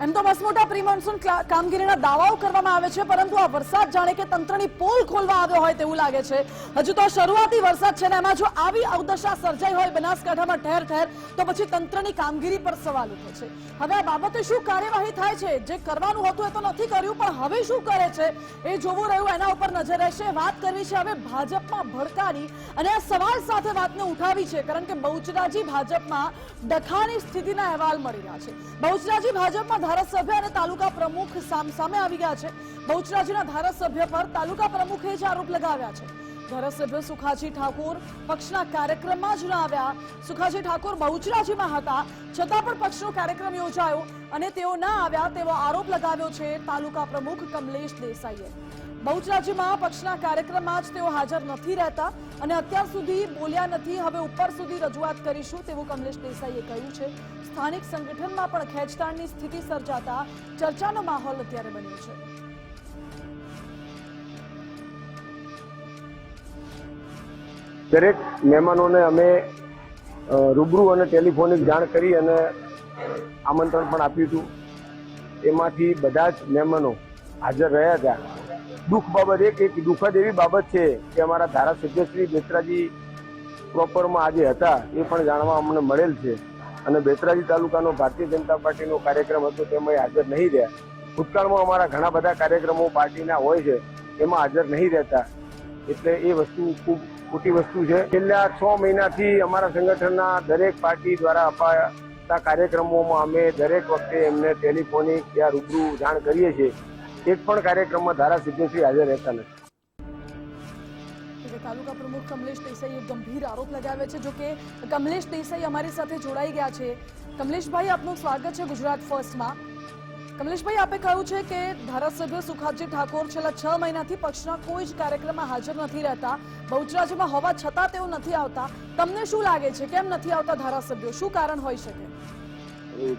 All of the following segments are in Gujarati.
એમ તો મસમોટા પ્રી મોન્સૂન કામગીરીના દાવાઓ કરવામાં આવે છે, પરંતુ આ વરસાદ જાણે કે તંત્રની પોલ ખોલવા આવ્યો હોય તેવું લાગે છે. હજુ તો શરૂઆતી વરસાદ છે ને એમાં જો આવી અવદશા સર્જાઈ હોય બનાસકાંઠામાં ઠેર ઠેર, તો પછી તંત્રની કામગીરી પર સવાલ ઉઠે છે. હવે આ બાબતે શું કાર્યવાહી થાય છે? જે કરવાનું હતું એ તો નથી કર્યું, પણ હવે શું કરે છે? એ જોવું રહ્યું, એના ઉપર નજર રહેશે. વાત કરવી છે હવે ભાજપમાં ભડકાની, અને આ સવાલ સાથે વાતને ઉઠાવી છે, કારણ કે બહુચરાજી ભાજપમાં ડખાની સ્થિતિના અહેવાલ મળી રહ્યા છે. બહુચરાજી ભાજપમાં ધારાસભ્ય અને તાલુકા પ્રમુખ સામસામે આવી ગયા છે. બહુચરાજીના ધારાસભ્ય પર તાલુકા પ્રમુખે જ આરોપ લગાવ્યા છે. ધારાસભ્ય સુખાજી ઠાકોર પક્ષના કાર્યક્રમમાં જ ન આવ્યા. સુખાજી ઠાકોર બહુચરાજીમાં હતા. છતાં પણ પક્ષનો કાર્યક્રમ યોજાયો અને તેઓ ના આવ્યા તેવો આરોપ લગાવ્યો છે તાલુકા પ્રમુખ કમલેશ દેસાઈએ. બહુચરાજીમાં પક્ષના કાર્યક્રમમાં જ તેઓ હાજર નથી રહેતા અને અત્યાર સુધી બોલ્યા નથી. હવે ઉપર સુધી રજૂઆત કરીશું તેવું કમલેશ દેસાઈએ કહ્યું છે. સ્થાનિક સંગઠનમાં પણ ખેંચતાણની સ્થિતિ સર્જાતા ચર્ચાનો માહોલ અત્યારે બન્યો છે. દરેક મહેમાનોને અમે રૂબરૂ અને ટેલિફોનિક જાણ કરી અને આમંત્રણ પણ આપ્યું હતું. એમાંથી બધા જ મહેમાનો હાજર રહ્યા હતા. દુઃખ બાબત એક એક દુઃખદ એવી બાબત છે કે અમારા ધારાસભ્ય શ્રી બેસરાજી પ્રોપરમાં આજે હતા, એ પણ જાણવા અમને મળેલ છે. અને બેતરાજી તાલુકાનો ભારતીય જનતા પાર્ટીનો કાર્યક્રમ હતો, તેમાં હાજર નહીં રહ્યા. ભૂતકાળમાં અમારા ઘણા બધા કાર્યક્રમો પાર્ટીના હોય છે, એમાં હાજર નહીં રહેતા. એટલે એ વસ્તુ ખૂબ ખોટી વસ્તુ છે. છેલ્લા છ મહિનાથી અમારા સંગઠનના દરેક પાર્ટી દ્વારા અપાતા કાર્યક્રમોમાં અમે દરેક વખતે એમને ટેલિફોનિક યા રૂબરૂ જાણ કરીએ છીએ. એક પણ કાર્યક્રમમાં ધારાસભ્યશ્રી હાજર રહેતા નથી. તાલુકા પ્રમુખ કમલેશ દેસાઈએ ગંભીર આરોપ લગાવ્યા છે, જો કે કમલેશ દેસાઈ અમારી સાથે જોડાઈ ગયા છે. કમલેશભાઈ, આપનું સ્વાગત છે ગુજરાત ફર્સ્ટમાં. કમલેશભાઈ, આપે કહ્યું છે કે ધારાસભ્ય સુખાજી ઠાકોર છેલ્લા છ મહિનાથી પક્ષના કોઈ જ કાર્યક્રમમાં હાજર નથી રહેતા. બહુચરાજમાં હોવા છતાં તેઓ નથી આવતા. તમને શું લાગે છે? કેમ નથી આવતા ધારાસભ્યો? શું કારણ હોઈ શકે?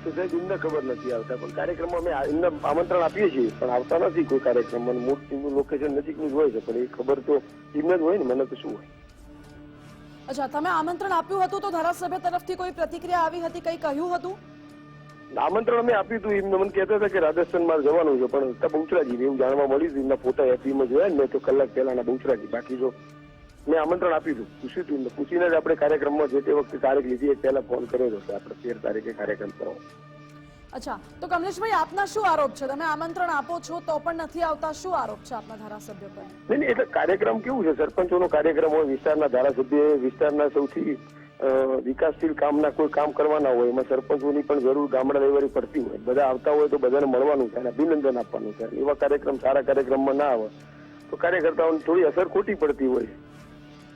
તો સાહેબ એમને ખબર નથી આવતા. પણ કાર્યક્રમમાં અમે એમને આમંત્રણ આપીએ છીએ પણ આવતા નથી કોઈ કાર્યક્રમમાં મોટું લોકેશન નજીકનું જ હોય છે પણ એ ખબર તો એમને જ હોય ને મને તો શું હોય. અચ્છા તમે આમંત્રણ આપ્યું હતું તો ધારાસભ્ય તરફથી કોઈ પ્રતિક્રિયા આવી હતી કંઈ કહ્યું હતું? આમંત્રણ અમે આપ્યું હતું એમને મને કહેતા હતા કે રાજસ્થાનમાં જવાનું છે પણ ત્યાં બહુચરાજી એવું જાણવા મળ્યું એમના ફોટા એફીમાં જોયા ને મેં તો કલાક પહેલાના બહુચરાજી બાકી જો મેં આમંત્રણ આપ્યું હતું પૂછ્યું હતું પૂછીને જ આપણે કાર્યક્રમમાં જે તે વખતે તારીખ લીધી એ પહેલા ફોન કર્યો હતો. આપણે તેર તારીખે કાર્યક્રમ કરો. અચ્છા તો કમલેશભાઈ આપના શું આરોપ છે? તમે આમંત્રણ આપો છો તો પણ નથી આવતા. શું આરોપ છે આપના ધારાસભ્ય પર? નહીં નહીં એટલે કાર્યક્રમ કેવું છે? સરપંચોનો કાર્યક્રમ હોય વિસ્તારના ધારાસભ્ય વિસ્તારના સૌથી વિકાસશીલ કામના કોઈ કામ કરવાના હોય એમાં સરપંચોની પણ જરૂર ગામડા લેવલે પડતી હોય. બધા આવતા હોય તો બધાને મળવાનું થાય અને અભિનંદન આપવાનું થાય. એવા કાર્યક્રમ સારા કાર્યક્રમમાં ના આવે. તો કાર્યકર્તાઓને થોડી અસર ખોટી પડતી હોય.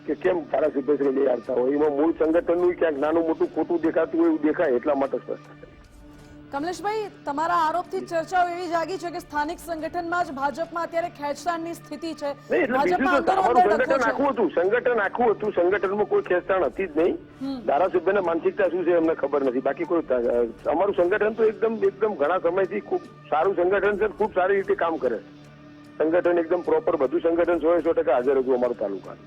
કે કેમ ધારાસભ્યશ્રી નહીં આવતા હોય? એમાં મૂળ સંગઠનનું ક્યાંક નાનું મોટું ખોટું દેખાતું હોય એવું દેખાય એટલા માટે સ્પષ્ટ કમલેશભાઈ તમારા આરોપથી ચર્ચાઓ એવી જાગી છે કે સ્થાનિક સંગઠનમાં જ ભાજપમાં અત્યારે ખેંચતાણની સ્થિતિ છે. સંગઠન આખું હતું. સંગઠન આખું હતું. સંગઠનમાં કોઈ ખેંચતાણ હતી જ નહીં. ધારાસભ્યની માનસિકતા શું છે અમને ખબર નથી. બાકી કોઈ અમારું સંગઠન તો એકદમ એકદમ ઘણા સમયથી ખૂબ સારું સંગઠન છે ખૂબ સારી રીતે કામ કરે સંગઠન એકદમ પ્રોપર બધું સંગઠન સો સો ટકા હાજર હતું અમારું તાલુકાનું.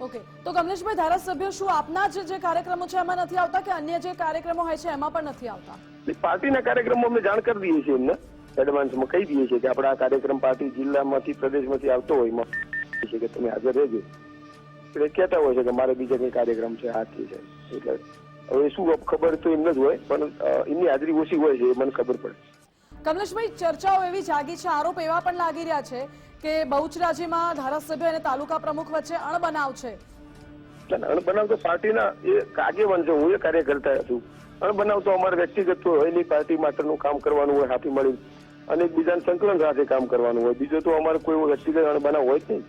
ઓકે તો કમલેશભાઈ, ધારાસભ્ય શું આપના જે કાર્યક્રમો છે એમાં નથી આવતા કે અન્ય જે કાર્યક્રમો હોય છે એમાં પણ નથી આવતા? પાર્ટીના કાર્યક્રમો અમે જાણ કરી દઈએ છીએ એમને. એડવાન્સમાં કહી દઈએ છીએ કે આપણે આ કાર્યક્રમ પાર્ટી જિલ્લામાંથી, પ્રદેશમાંથી આવતો હોય એમાં છીએ કે તમે હાજર રહેજો. એટલે કહેતા હોય છે કે મારે બીજા કંઈ કાર્યક્રમ છે હાથી છે એટલે હવે શું ખબર તો એમને જ હોય, પણ એમની હાજરી ઓછી હોય છે એ મને ખબર પડે. કમલેશભાઈ, ચર્ચાઓ એવી જાગી છે, આરોપ એવા પણ લાગી રહ્યા છે કે બહુચરાજીમાં ધારાસભ્ય અને તાલુકા પ્રમુખ વચ્ચે અણબનાવ છે. અણબનાવ તો પાર્ટીના એ આગેવાન છે, હું એ કાર્યકર્તા છું. અણબનાવ તો અમારે વ્યક્તિગત હોય નહીં પાર્ટી માટેનું કામ કરવાનું હોય, હાથી મળી અને એકબીજાને સંકલન સાથે કામ કરવાનું હોય. બીજો તો અમારે કોઈ વ્યક્તિગત અણબનાવ હોય જ નહીં.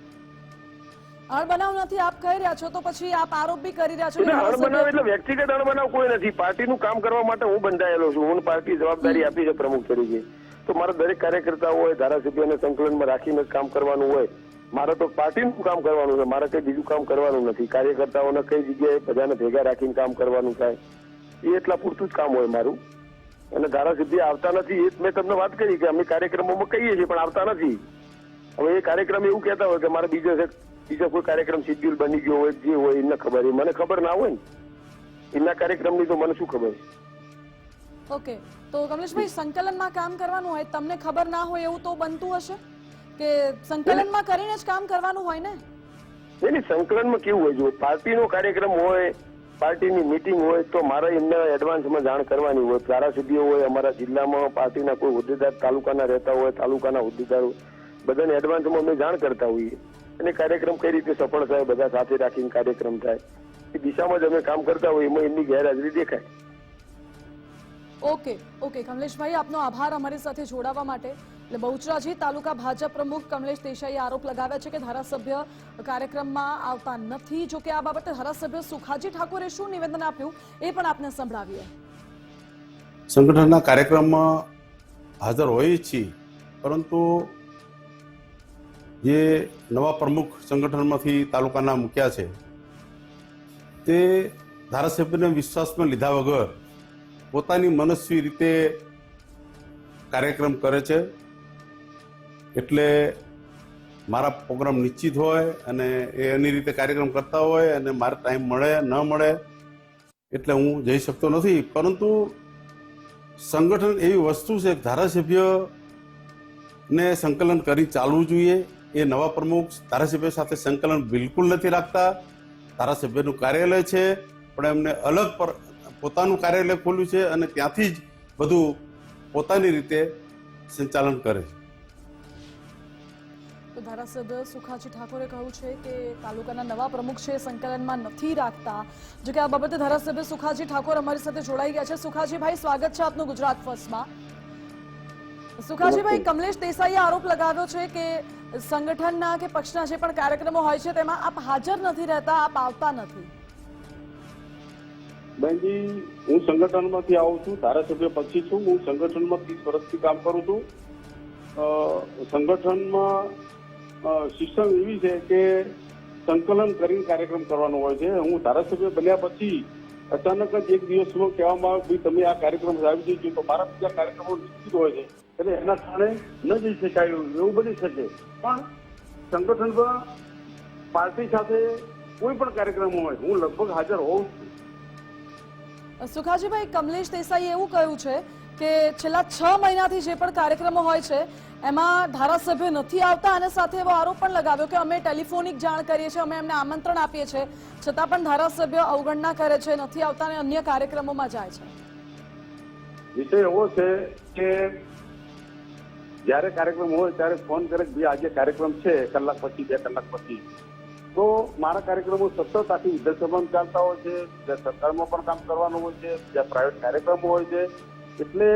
અણબનાવ નથી આપ કહી રહ્યા છો તો પછી આપ આરોપ બી કરી રહ્યા છો એટલે અણબનાવ એટલે વ્યક્તિગત અણબનાવ કોઈ નથી. પાર્ટીનું કામ કરવા માટે હું બંધાયેલો છું. હું પાર્ટી જવાબદારી આપી છે પ્રમુખ તરીકે. તો મારા દરેક કાર્યકર્તા હોય ધારાસભ્યને સંકલનમાં રાખીને કામ કરવાનું હોય. મારે તો પાર્ટીનું કામ કરવાનું છે. મારે કઈ બીજું કામ કરવાનું નથી. કાર્યકર્તાઓને કઈ જગ્યાએ બધાને ભેગા રાખીને કામ કરવાનું થાય. એ એટલા પૂરતું જ કામ હોય મારું. અને ધારાસભ્ય આવતા નથી એ જ મેં તમને વાત કરી કે અમે કાર્યક્રમોમાં કહીએ છીએ પણ આવતા નથી. હવે એ કાર્યક્રમ એવું કહેતા હોય કે મારે બીજો છે બીજો કોઈ કાર્યક્રમ શેડ્યુલ બની ગયો હોય જે હોય એમને ખબર એ મને ખબર ના હોય ને. એમના કાર્યક્રમની તો મને શું ખબર? ઓકે. તો કમલેશભાઈ સંકલનમાં કામ કરવાનું હોય તમને ખબર ના હોય એવું તો બનતું હશે? કે સંકલનમાં કરીને જ કામ કરવાનું હોય ને? એની સંકલનમાં કેવું હોય? જો પાર્ટીનો કાર્યક્રમ હોય પાર્ટીની મીટિંગ હોય તો મારે એમને એડવાન્સમાં જાણ કરવાની હોય. ધારાસભ્યો હોય અમારા જિલ્લામાં પાર્ટીના કોઈ હોદ્દેદાર તાલુકાના રહેતા હોય તાલુકાના હોદ્દેદારો બધાને એડવાન્સમાં અમે જાણ કરતા હોઈએ. અને કાર્યક્રમ કઈ રીતે સફળ થાય બધા સાથે રાખીને કાર્યક્રમ થાય. એ દિશામાં જ અમે કામ કરતા હોય એમાં એમની ગેરહાજરી દેખાય. ઓકે ઓકે કમલેશભાઈ આપનો આભાર અમારી સાથે જોડાવા માટે. એટલે બહુચરાજી તાલુકા ભાજપ પ્રમુખ કમલેશ દેસાઈએ આરોપ લગાવ્યા છે કે ધારાસભ્ય કાર્યક્રમમાં આવતા નથી. જો કે આ બાબતે ધારાસભ્ય સુખાજી ઠાકોરે શું નિવેદન આપ્યું એ પણ આપને સંભળાવીએ. સંગઠનના કાર્યક્રમમાં હાજર હોઈએ જ છીએ પરંતુ જે નવા પ્રમુખ સંગઠનમાંથી તાલુકાના મૂક્યા છે, તે ધારાસભ્યને વિશ્વાસમાં લીધા વગર પોતાની મનસ્વી રીતે કાર્યક્રમ કરે છે. એટલે મારા પ્રોગ્રામ નિશ્ચિત હોય અને એ એની રીતે કાર્યક્રમ કરતા હોય અને મારે ટાઈમ મળે, ન મળે, એટલે હું જઈ શકતો નથી. પરંતુ સંગઠન એવી વસ્તુ છે ધારાસભ્યને સંકલન કરી ચાલવું જોઈએ. એ નવા પ્રમુખ ધારાસભ્ય સાથે સંકલન બિલકુલ નથી રાખતા. ધારાસભ્યનું કાર્યાલય છે પણ એમને અલગ પર પોતાનું કાર્યાલય ખોલ્યું છે અને ત્યાંથી જ બધું પોતાની રીતે સંચાલન કરે છે. તો ધારાસભ્ય સુખાજી ઠાકોરે કહ્યું છે કે તાલુકાના નવા પ્રમુખ છે એ સંકલનમાં નથી રાખતા. જો કે આ બાબતે ધારાસભ્ય સુખાજી ઠાકોર અમારી સાથે જોડાઈ ગયા છે. સુખાજીભાઈ સ્વાગત છે આપનું ગુજરાત ફર્સ્ટમાં. સુખાજીભાઈ કમલેશ દેસાઈએ આરોપ લગાવ્યો છે કે સંગઠનના કે પક્ષના જે પણ કાર્યક્રમો હોય છે, તેમાં આપ હાજર નથી રહેતા, આપ આવતા નથી. બેનજી, હું સંગઠનમાંથી આવું છું, ધારાસભ્ય પછી છું, હું સંગઠનમાં ત્રીસ વર્ષથી કામ કરું છું. સંગઠનમાં સિસ્ટમ એવી છે કે સંકલન કરીને કાર્યક્રમ કરવાનો હોય છે. હું ધારાસભ્ય બન્યા પછી અચાનક જ એક દિવસમાં કહેવામાં આવે તમે આ કાર્યક્રમ આવી જજો. તો મારા બીજા કાર્યક્રમો નિશ્ચિત હોય છે. એટલે એના સ્થાને ન જઈ શકાય એવું બની શકે. પણ સંગઠનમાં પાર્ટી સાથે કોઈ પણ કાર્યક્રમ હોય હું લગભગ હાજર હોઉં છું. સુખાજીભાઈ કમલેશ દેસાઈએ એવું કહ્યું છે કે છેલ્લા છ મહિનાથી જે પણ કાર્યક્રમો હોય છે એમાં ધારાસભ્ય નથી આવતા અને સાથે એવો આરોપ પણ લગાવ્યો કે અમે ટેલિફોનિક જાણ કરીએ છીએ અમે એમને આમંત્રણ આપીએ છીએ છતાં પણ ધારાસભ્ય અવગણના કરે છે નથી આવતા અને અન્ય કાર્યક્રમોમાં જાય છે. વિષય એવો છે કે જ્યારે કાર્યક્રમ હોય ત્યારે ફોન કરે કે ભાઈ આજે કાર્યક્રમ છે કલાક પછી બે કલાક પછી. તો મારા કાર્યક્રમો સતતતાથી વિધાનસભામાં ચાલતા હોય છે જ્યાં સરકારમાં પણ કામ કરવાનું હોય છે જ્યાં પ્રાઇવેટ કાર્યક્રમો હોય છે. એટલે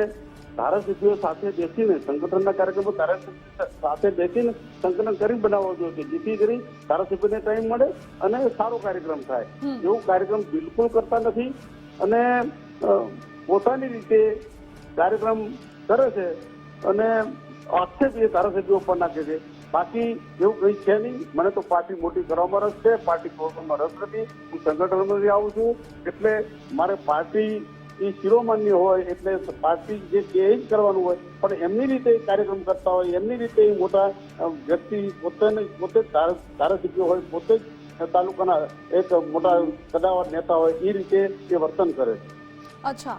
ધારાસભ્યો સાથે બેસીને સંગઠનના કાર્યક્રમો ધારાસભ્ય સાથે બેસીને સંકલન કરી બનાવવો જોઈએ જેથી કરી ધારાસભ્યને ટાઈમ મળે અને સારો કાર્યક્રમ થાય. એવું કાર્યક્રમ બિલકુલ કરતા નથી અને પોતાની રીતે કાર્યક્રમ કરે છે અને આક્ષેપ એ ધારાસભ્યો ઉપર નાખે છે બાકી એવું કંઈ છે નહીં. મને તો પાર્ટી મોટી કરવામાં રસ છે. પાર્ટી પ્રોગ્રામમાં રસ નથી. હું સંગઠનમાંથી આવું છું. એટલે મારે પાર્ટી એ શિરોમાન્ય હોય, એટલે પાર્ટી જે કે જ કરવાનું હોય. પણ એમની રીતે કાર્યક્રમ કરતા હોય, એમની રીતે એ મોટા વ્યક્તિ પોતે પોતે ધારાસભ્ય હોય, પોતે જ તાલુકાના એક મોટા કદાવર નેતા હોય, એ રીતે એ વર્તન કરે. અચ્છા.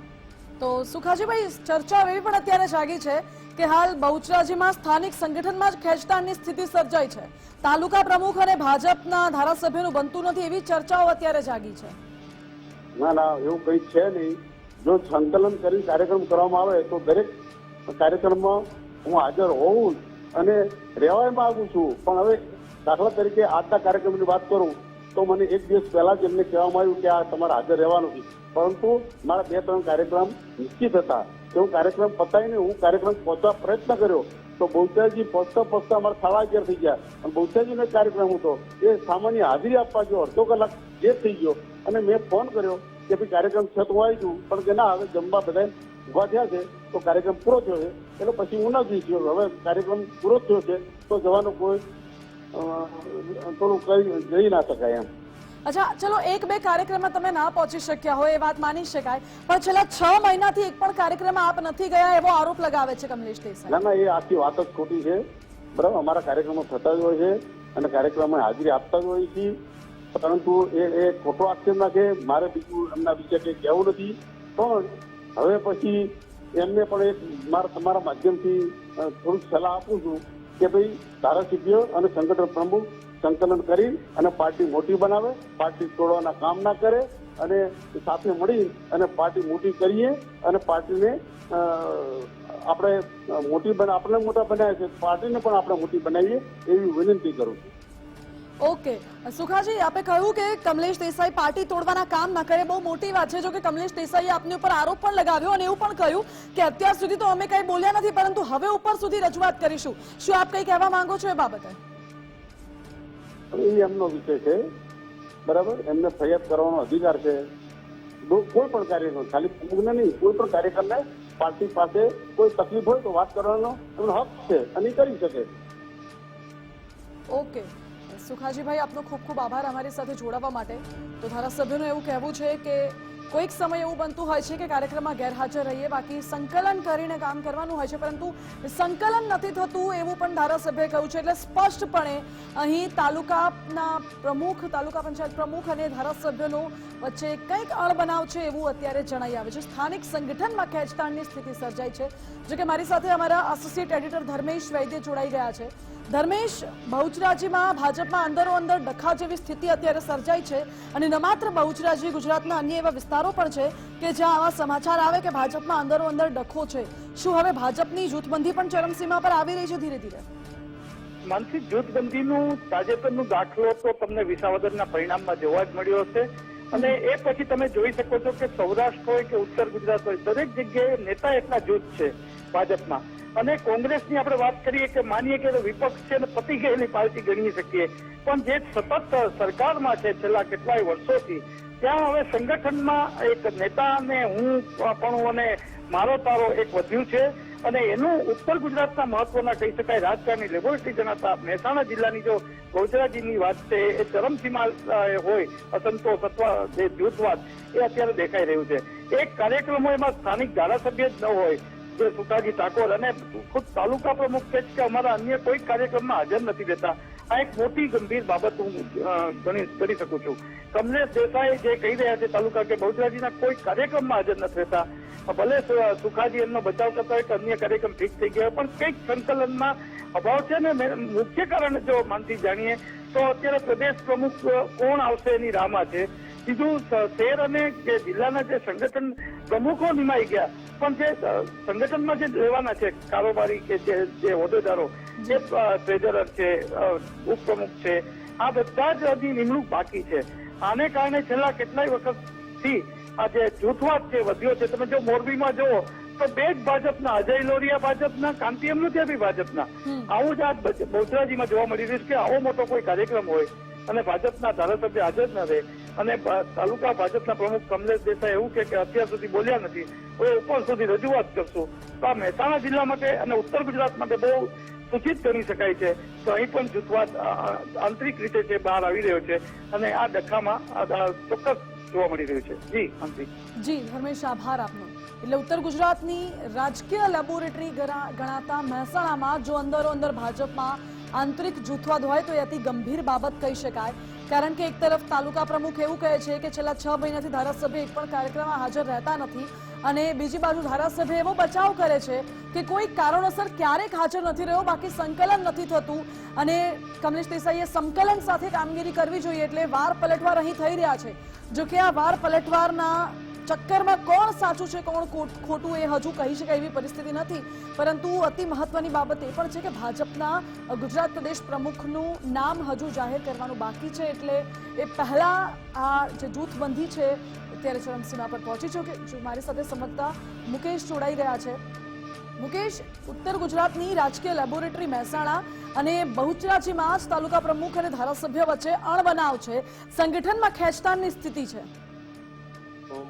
તો સુખાજીભાઈ ચર્ચા એવી પણ અત્યારે જાગી છે કે હાલ બહુચરાજીમાં સ્થાનિક સંગઠનમાં જ ખેંચતાણની સ્થિતિ સર્જાઈ છે. તાલુકા પ્રમુખ અને ભાજપના ધારાસભ્યનું બનતું નથી એવી ચર્ચાઓ અત્યારે જાગી છે. ના ના, એવું કંઈ છે નહીં. જો સંકલન કરી કાર્યક્રમ કરવામાં આવે તો દરેક કાર્યક્રમમાં હું હાજર હોઉં અને રહેવાય માંગુ છું. પણ હવે દાખલા તરીકે આજના કાર્યક્રમની વાત કરું તો મને એક દિવસ પહેલા જ એમને કહેવામાં આવ્યું કે આ તમારે હાજર રહેવાનું નથી પરંતુ મારા બે, ત્રણ કાર્યક્રમ નિશ્ચિત હતા. હું કાર્યક્રમ પતાવીને હું કાર્યક્રમ પહોંચવા પ્રયત્ન કર્યો, તો બહુચાજી પહોંચતા પહોંચતા અમારા સાડા અગિયાર થઈ ગયા. અને બહુચરાજીનો એક કાર્યક્રમ હતો. એ સામાન્ય હાજરી આપવા ગયો, અડધો કલાક જે થઈ ગયો. અને મેં ફોન કર્યો કે ભાઈ કાર્યક્રમ છે તો આવી ગયું પણ કે ના, હવે જમવા બધા ઊભા થયા છે, તો કાર્યક્રમ પૂરો થયો છે. એટલે પછી હું ના જઈ ગયો હવે કાર્યક્રમ પૂરો થયો છે, તો જવાનો કોઈ થોડું કઈ જઈ ના શકાય એમ. અચ્છા, ચલો, એક બે કાર્યક્રમમાં તમે ના પહોંચી શક્યા હોય, એ વાત માની શકાય. પણ છેલ્લા છ મહિનાથી એક પણ કાર્યક્રમમાં આપ નથી ગયા, એવો આરોપ લગાવે છે કમલેશ દેસાઈ. ના ના, એ આખી વાત જ ખોટી છે. બરાબર, અમારા કાર્યક્રમો થતા જ હોય છે અને કાર્યક્રમમાં હાજરી આપતા જ હોય છે પરંતુ એ એ ખોટો આક્ષેપ નાખે મારે બીજું એમના બીજા કંઈ કહેવું નથી. પણ હવે પછી એમને પણ એક મારા, તમારા માધ્યમથી થોડીક સલાહ આપું છું કે ભાઈ ધારાસભ્ય અને સંગઠન પ્રમુખ સંકલન કરી અને પાર્ટી મોટી બનાવે, પાર્ટી તોડવાના કામ ના કરે અને સાથે મળી અને પાર્ટી મોટી કરીએ અને પાર્ટીને આપણે મોટી બના આપણે મોટા બનાવીએ છીએ પાર્ટીને પણ આપણે મોટી બનાવીએ એવી વિનંતી કરું છું. ઓકે. સુખાજી, આપે કહ્યું કે કમલેશ દેસાઈ પાર્ટી તોડવાના કામ ના કરે, બહુ મોટી વાત છે, જો કે કમલેશ દેસાઈએ આપની ઉપર આરોપ પણ લગાવ્યો અને એવું પણ કહ્યું કે અત્યાર સુધી તો અમે કઈ બોલ્યા નથી, પરંતુ હવે ઉપર સુધી રજૂઆત કરીશું. શું આપ કઈ કહેવા માંગો છો એ બાબતે? એ એમનો વિષય છે. બરાબર? એમને ફરિયાદ કરવાનો અધિકાર છે. કોઈ પણ કાર્યક્રમ ખાલી પૂર્ણ નહીં, કોઈ પણ કાર્યકરને પાર્ટી પાસે કોઈ તકલીફ હોય તો વાત કરવાનો એમનો હક છે અને કરી શકે. ઓકે. સુખાજીભાઈ, આપનો ખૂબ ખૂબ આભાર અમારી સાથે જોડાવા માટે. તો ધારાસભ્યનું એવું કહેવું છે કે કોઈક સમય એવું બનતું હોય છે કે કાર્યક્રમમાં ગેરહાજર રહીએ, બાકી સંકલન કરીને કામ કરવાનું હોય છે, પરંતુ સંકલન નથી થતું એવું પણ ધારાસભ્યએ કહ્યું છે. એટલે સ્પષ્ટપણે અહીં તાલુકાના પ્રમુખ, તાલુકા પંચાયત પ્રમુખ અને ધારાસભ્યનો વચ્ચે કંઈક અણબનાવ છે એવું અત્યારે જણાઈ આવે છે. સ્થાનિક સંગઠનમાં ખેંચતાણની સ્થિતિ સર્જાઈ છે. જો કે મારી સાથે અમારા એસોસિએટ એડિટર ધર્મેશ વૈદ્ય જોડાઈ ગયા છે. ધર્મેશ, બહુચરાજીમાં ભાજપમાં અંદરો અંદર ડખા જેવી સ્થિતિ અત્યારે સર્જાઈ છે અને ન માત્ર બહુચરાજી, ગુજરાતના અન્ય એવા વિસ્તારો પણ છે કે જ્યાં આવા સમાચાર આવે કે ભાજપમાં અંદરો અંદર ડખો છે. શું હવે ભાજપની જૂથબંધી પણ ચરમસીમા પર આવી રહી છે ધીરે ધીરે? માનસિક જૂથબંધીનું તાજેતરનું દાખલો તો તમને વિસાવદરના પરિણામમાં જોવા જ મળ્યો હશે. અને એ પછી તમે જોઈ શકો છો કે સૌરાષ્ટ્ર હોય કે ઉત્તર ગુજરાત હોય, દરેક જગ્યાએ નેતા એટલા જૂથ છે ભાજપમાં. અને કોંગ્રેસની આપણે વાત કરીએ કે માનીએ કે વિપક્ષ છે અને પતી ગયેલી પાર્ટી ગણી શકીએ. પણ જે સતત સરકારમાં છે છેલ્લા કેટલાય વર્ષોથી, ત્યાં હવે સંગઠનમાં એક નેતાને હું, પણ અને મારો તારો એક વધ્યું છે. અને એનું ઉત્તર ગુજરાતના મહત્વના કહી શકાય રાજકારણની લેબોરેટરી જણાતા મહેસાણા જિલ્લાની જો ગોજરાજીની વાત છે, એ ચરમસીમા હોય, અસંતોષ અથવા જે જૂથવાદ, એ અત્યારે દેખાઈ રહ્યું છે. એક કાર્યક્રમો એમાં સ્થાનિક ધારાસભ્ય જ ન હોય જે સુકાજી ઠાકોર અને ખુદ તાલુકા પ્રમુખ છે કે અમારા અન્ય કોઈ કાર્યક્રમમાં હાજર નથી રહેતા. આ એક મોટી ગંભીર બાબત હું ગણી કરી શકું છું. કમલેશ દેસાઈ જે કહી રહ્યા છે તાલુકા કે બહુચરાજીના કોઈ કાર્યક્રમમાં હાજર નથી રહેતા. ભલે સુખાજી એમનો બચાવ કરતા હોય કે અન્ય કાર્યક્રમ ઠીક થઈ ગયા પણ કંઈક સંકલનમાં અભાવ છે ને મુખ્ય કારણ જો માનથી જાણીએ, તો અત્યારે પ્રદેશ પ્રમુખ કોણ આવશે એની રાહમાં છે. બીજું શહેર અને જિલ્લાના જે સંગઠન પ્રમુખો નિમાઈ ગયા પણ જે સંગઠનમાં જે રહેવાના છે કારોબારી કે જે જે હોદ્દેદારો જે ટ્રેઝરર છે ઉપપ્રમુખ છે આ બધા જ હજી નિમણૂક બાકી છે. આને કારણે છેલ્લા કેટલાય વખતથી આ જે જૂથવાદ છે વધ્યો છે તમે જો મોરબીમાં જુઓ તો બે જ ભાજપના અજય લોરિયા ભાજપના કાંતિ એમનું બી ભાજપના આવું જ આ બહુચરાજીમાં જોવા મળી રહ્યું છે કે આવો મોટો કોઈ કાર્યક્રમ હોય અને ભાજપના ધારાસભ્ય હાજર ન રહે. અને તાલુકા ભાજપના પ્રમુખ કમલેશ દેસાઈ એવું કે અત્યાર સુધી બોલ્યા નથી. હવે ઉપર સુધી રજૂઆત કરશું. તો આ મહેસાણા જિલ્લા માટે અને ઉત્તર ગુજરાત માટે બહુ સૂચિત કરી શકાય છે. તો અહીં પણ જૂથવાદ આંતરિક રીતે છે બહાર આવી રહ્યો છે અને આ ડખામાં ચોક્કસ જોવા મળી રહ્યું છે. જી, આંતરિક. જી, ધર્મેશ, આભાર આપનો. એટલે ઉત્તર ગુજરાતની રાજકીય લેબોરેટરી ગણા- ગણાતા મહેસાણામાં જો અંદરો અંદર ભાજપમાં આંતરિક જૂથવાદ હોય તો એ અતિ ગંભીર બાબત કહી શકાય. કારણ કે એક તરફ તાલુકા પ્રમુખ એવું કહે છે કે છેલ્લા છ મહિનાથી ધારાસભ્ય એક પણ કાર્યક્રમમાં હાજર રહેતા નથી અને બીજી બાજુ ધારાસભ્ય એવો બચાવ કરે છે કે કોઈ કારણોસર ક્યારેક હાજર નથી રહ્યો, બાકી સંકલન નથી થતું. અને કમલેશ દેસાઈએ સંકલન સાથે કામગીરી કરવી જોઈએ એટલે વાર પલટવાર અહીં થઈ રહ્યા છે. જોકે આ વાર પલટવારના ચક્કરમાં કોણ સાચું છે, કોણ ખોટ- એ હજુ કહી શકાય એવી પરિસ્થિતિ નથી. પરંતુ અતિ મહત્વની બાબત એ પણ છે કે ભાજપના ગુજરાત પ્રદેશ પ્રમુખનું નામ હજુ જાહેર કરવાનું બાકી છે. એટલે એ પહેલા આ જે જૂથબંધી છે, અત્યારે ચરમસીમા પર પહોંચી છે કે મારી સાથે સમજતા મુકેશ જોડાઈ ગયા છે. મુકેશ, ઉત્તર ગુજરાતની રાજકીય લેબોરેટરી મહેસાણા અને બહુચરાજીમાં જ તાલુકા પ્રમુખ અને ધારાસભ્ય વચ્ચે અણબનાવ છે. સંગઠનમાં ખેંચતાણની સ્થિતિ છે.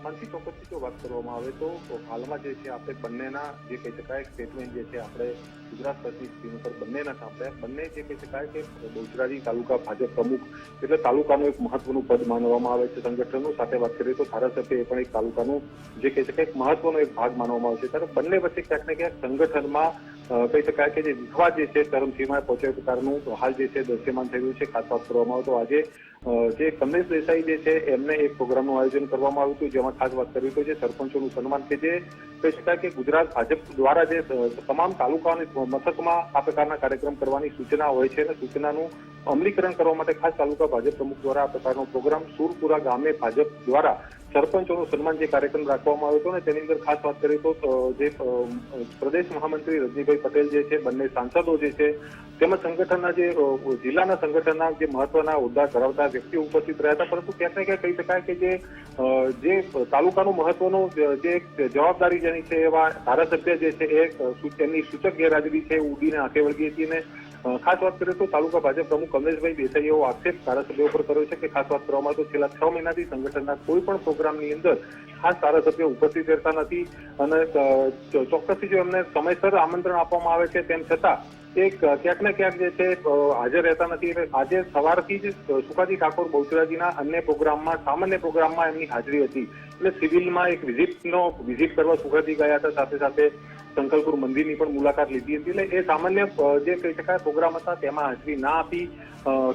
માનસી ચોક્કસથી જો વાત કરવામાં આવે તો હાલમાં જે છે આપણે બંનેના જે કહી શકાય સ્ટેટમેન્ટ જે છે આપણે ગુજરાત પ્રતિ સ્ક્રીન ઉપર બંનેના સાંભળ્યા. બંને જે કહી શકાય કે બહુચરાજી તાલુકા ભાજપ પ્રમુખ એટલે તાલુકાનું એક મહત્વનું પદ માનવામાં આવે છે. સંગઠનનું સાથે વાત કરીએ તો ધારાસભ્ય એ પણ એક તાલુકાનું જે કહી શકાય એક મહત્વનો એક ભાગ માનવામાં આવે છે. ત્યારે બંને વચ્ચે ક્યાંક ને ક્યાંક સંગઠનમાં કહી શકાય કે જે વિખવાદ જે છે ચરમસીમાએ પહોંચે પ્રકારનું હાલ જે છે દ્રશ્યમાન થઈ રહ્યું છે. ખાસ વાત કરવામાં આવે તો આજે જે કમલેશ દેસાઈ જે છે, એમને એક પ્રોગ્રામનું આયોજન કરવામાં આવ્યું હતું, જેમાં ખાસ વાત કરી તો જે સરપંચોનું સન્માન કે જે, કહી શકાય કે ગુજરાત ભાજપ દ્વારા જે તમામ તાલુકા અને મથકમાં આ પ્રકારના કાર્યક્રમ કરવાની સૂચના હોય છે અને સૂચનાનું અમલીકરણ કરવા માટે ખાસ તાલુકા ભાજપ પ્રમુખ દ્વારા આ પ્રકારનો પ્રોગ્રામ સુરપુરા ગામે ભાજપ દ્વારા સરપંચોનું સન્માન જે કાર્યક્રમ રાખવામાં આવ્યો હતો ને તેની અંદર ખાસ વાત કરીએ તો જે પ્રદેશ મહામંત્રી રજનીભાઈ પટેલ જે છે, બંને સાંસદો જે છે, તેમજ સંગઠનના જે જિલ્લાના સંગઠનના જે મહત્વના હોદ્દા ધરાવતા વ્યક્તિઓ ઉપસ્થિત રહ્યા હતા, પરંતુ ક્યાંક ને ક્યાંક કહી શકાય કે જે જે તાલુકાનું મહત્વનું જે જવાબદારી જેની છે એવા ધારાસભ્ય જે છે એ એમની સૂચક ગેરહાજરી છે, ઉડીને આંખે વળગી હતી અને ખાસ વાત કરીએ તો તાલુકા ભાજપ પ્રમુખ કમલેશભાઈ દેસાઈએ એવો આક્ષેપ ધારાસભ્યો પર કર્યો છે કે ખાસ વાત કરવામાં તો છેલ્લા છ મહિનાથી સંગઠનના કોઈ પણ પ્રોગ્રામની અંદર ખાસ ધારાસભ્યો ઉપસ્થિત રહેતા નથી અને ચોક્કસથી જો એમને સમયસર આમંત્રણ આપવામાં આવે છે તેમ છતાં એક ક્યાંક ને ક્યાંક જે છે હાજર રહેતા નથી. એટલે આજે સવારથી જ સુખાજી ઠાકોર બહુચરાજીના અન્ય પ્રોગ્રામમાં, સામાન્ય પ્રોગ્રામમાં એમની હાજરી હતી. એટલે સિવિલમાં એક વિઝિટનો વિઝિટ કરવા સુકાજી ગયા હતા. સાથે સાથે સંકલપુર મંદિરની પણ મુલાકાત લીધી હતી. એટલે એ સામાન્ય જે કહી શકાય, પ્રોગ્રામ હતા, તેમાં હાજરી ના આપી.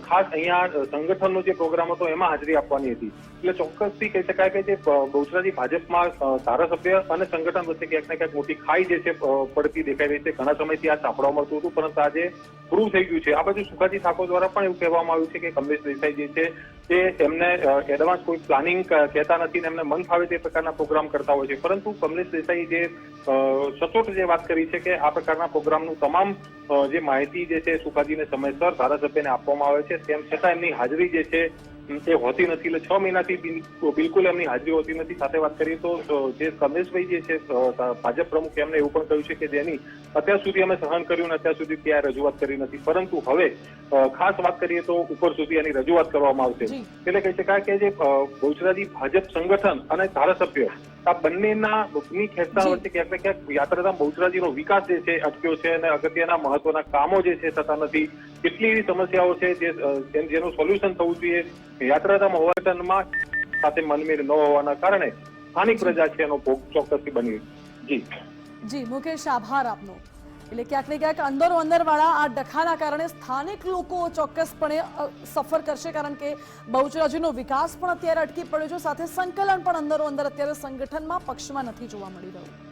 ખાસ અહીંયા સંગઠનનો જે પ્રોગ્રામ હતો, એમાં હાજરી આપવાની હતી. એટલે ચોક્કસથી કહી શકાય કે જે બહુચરાજી ભાજપમાં ધારાસભ્ય અને સંગઠન વચ્ચે ક્યાંક ને ક્યાંક મોટી ખાઈ જે છે પડતી દેખાઈ રહી છે. ઘણા સમયથી આ સાંભળવા મળતું હતું, પરંતુ આજે પ્રૂવ થઈ ગયું છે. આ બાજુ સુખાજી ઠાકોર દ્વારા પણ એવું કહેવામાં આવ્યું છે કે કમલેશ દેસાઈ જે છે, તે એમને એડવાન્સ કોઈ પ્લાનિંગ કહેતા નથી ને એમને મન ફાવે તે પ્રકારના પ્રોગ્રામ કરતા હોય છે. પરંતુ કમલેશ દેસાઈ જે સચોટ જે વાત કરી છે કે આ પ્રકારના પ્રોગ્રામનું તમામ જે માહિતી જે છે સુખાજીને સમયસર ધારાસભ્યને આપવામાં આવે છે. તેમ છતાં એમની હાજરી જે છે એ હોતી નથી એટલે છ મહિનાથી બિલકુલ એમની હાજરી હોતી નથી. સાથે વાત કરીએ તો જે કમલેશભાઈ જે છે ભાજપ પ્રમુખ એમને એવું પણ કહ્યું છે કે જેની અત્યાર સુધી અમે સહન કર્યું અત્યાર સુધી ત્યાં રજૂઆત કરી નથી. પરંતુ હવે ખાસ વાત કરીએ તો ઉપર સુધી એની રજૂઆત કરવામાં આવશે. એટલે કહી શકાય કે જે ગુજરાતી ભાજપ સંગઠન અને ધારાસભ્ય આ બંનેના ની ખેંચતા વચ્ચે ક્યાંક ને ક્યાંક યાત્રાધામ બહુચરાજીનો વિકાસ જે છે અટક્યો છે અને અગત્યના મહત્વના કામો જે છે થતા નથી. કેટલી એવી સમસ્યાઓ છે જે જેનું સોલ્યુશન થવું જોઈએ યાત્રાધામ હોવાટનમાં સાથે મનમીર ન હોવાના કારણે સ્થાનિક પ્રજા છે એનો ભોગ ચોક્કસથી બની જી. જી મુકેશ આભાર આપનો. એટલે ક્યાંક ને ક્યાંક અંદરો અંદર વાળા આ ડખાના કારણે સ્થાનિક લોકો ચોક્કસપણે સફર કરશે કારણ કે બહુચરાજીનો વિકાસ પણ અત્યારે અટકી પડ્યો છે સાથે સંકલન પણ અંદરો અંદર અત્યારે સંગઠનમાં પક્ષમાં નથી જોવા મળી રહ્યું.